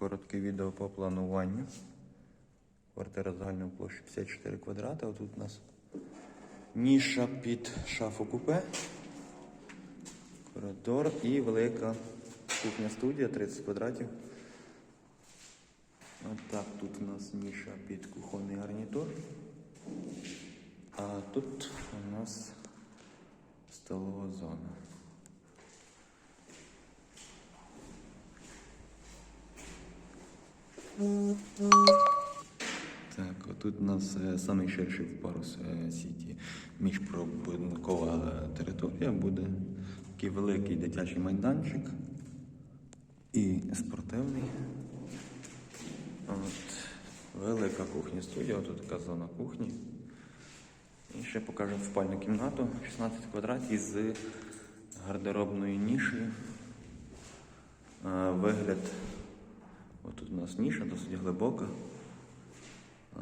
коротке відео по плануванню. Квартира загальною площею 54 квадрати. Отут у нас ніша під шафу купе, коридор і велика кухня студія 30 квадратів. Отак тут у нас ніша під кухонний гарнітур. А тут у нас столова зона. Так, отут у нас е, самий ширший в парус е, сіті міжпробудинкова територія буде. Такий великий дитячий майданчик і спортивний. От, велика кухня студія, тут така зона кухні. І ще покажемо спальну кімнату 16 квадратів з гардеробною нішею. Вигляд. У нас ніша досить глибока. Е,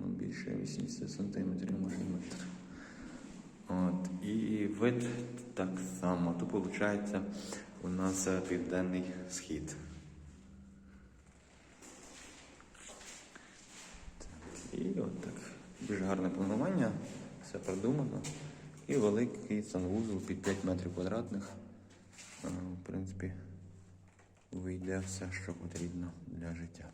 ну, Більше 80 см, може метр. От. І вид так само. Тут виходить у нас південний схід. Так, і от так. Дуже гарне планування, все продумано. І великий санвузол під 5 метрів квадратних. Е, В принципі, вийде все, що потрібно для життя.